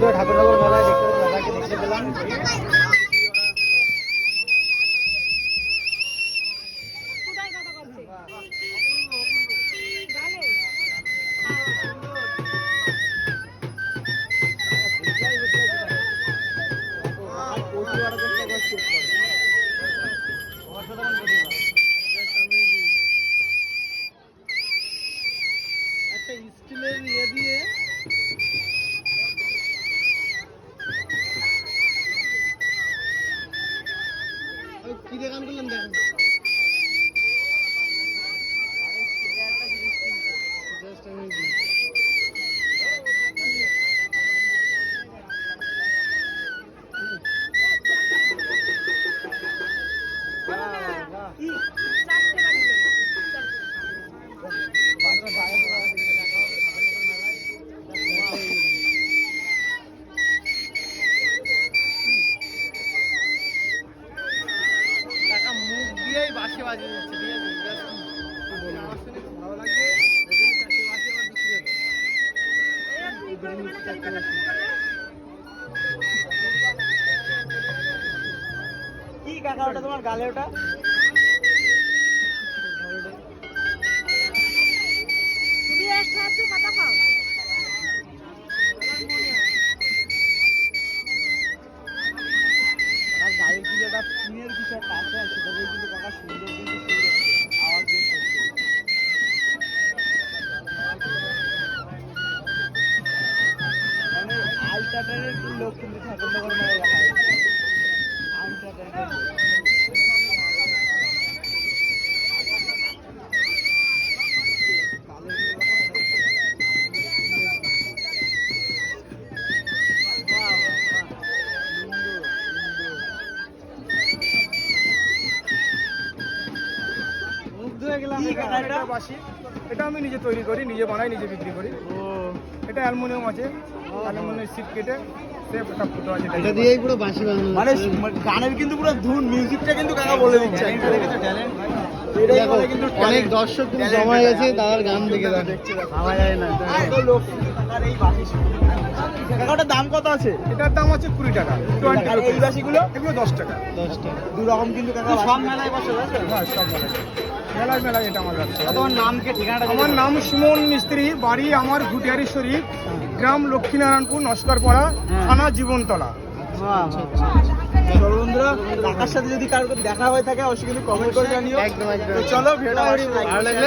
বন্ধুরা ঠাকুরনগর মেলায় দেখতে দাদাকে দেখতে পেলাম। দিয়ে গান করলেন দেখেন দিয়েই বাঁশি বাজিয়ে দিচ্ছে ঠিক আছে Just আমার শুনে খুব ভালো লাগছে ওই জন্য চারটে বাঁশি আবার ঢুকিয়ে দেবো। এই পরিমাণে কলকাতা শুরু করবে কি কাকা ওটা তোমার গালে ওটা আলট্রাটারের লোক কিন্তু ঠাকুরনগর মেলায় দেখা গেলাম বাসি এটা আমি নিজে তৈরি করি নিজে বানাই নিজে বিক্রি করি। ও। এটা অ্যালুমিনিয়াম আছে অ্যালুমিনিয়াম সিট কেটে সেফ একটা ফুটো আছে। এটা দিয়েই পুরো বাঁশি বানানো মানে গানের কিন্তু পুরো ধুন মিউজিকটা কিন্তু কাকা বলে দিচ্ছে। ট্যালেন্ট এটাই দেখো, কিন্তু অনেক দর্শক জমা গেছে তার গান দেখে দেখো দেখছে দেখো। ভাবা যায় না এত লোক কাকার এই বাসি শুনে। কাকা ওটার দাম কত আছে? এটার দাম আছে কুড়ি টাকা। টোয়েন্টি আর এই বাসিগুলো? এগুলো দশ টাকা। দশটা দু রকম কিন্তু কাকা সব মেলায় বসে হ্যাঁ সব মেলায়। মেলায় মেলায় এটা আমার ব্যবসা তোমার নাম কি ঠিকানাটা আমার নাম সুমন মিস্ত্রি বাড়ি আমার ঘুটিয়ারি শরীফ গ্রাম লক্ষ্মীনারায়ণপুর নস্করপাড়া হ্যাঁ। থানা জীবনতলা। আচ্ছা আচ্ছা বন্ধুরা কাকার সাথে যদি কারোর দেখা হয়ে থাকে অবশ্যই কিন্তু কমেন্ট করে জানিও। চলো ভিডিওটা ভালো লাগলে